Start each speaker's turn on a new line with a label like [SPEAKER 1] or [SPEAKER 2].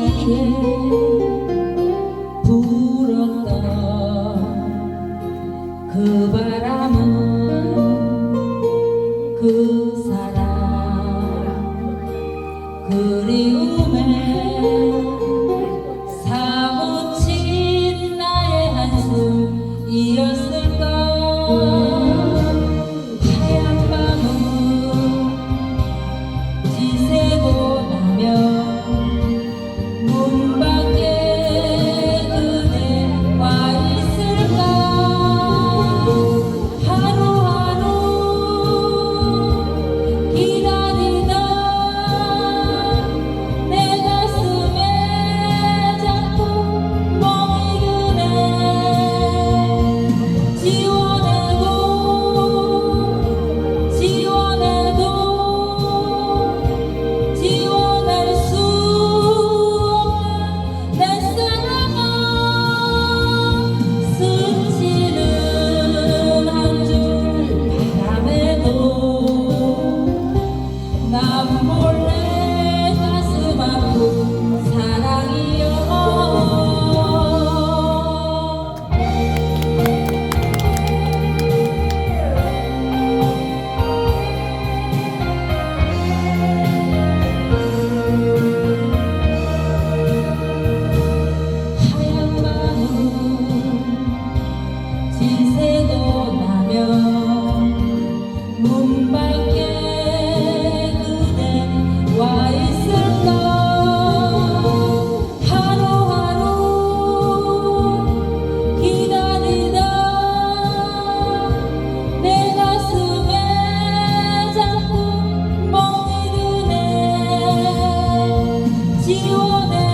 [SPEAKER 1] 나에게 불었던 그 바람은 그 사람 그리운 oh them.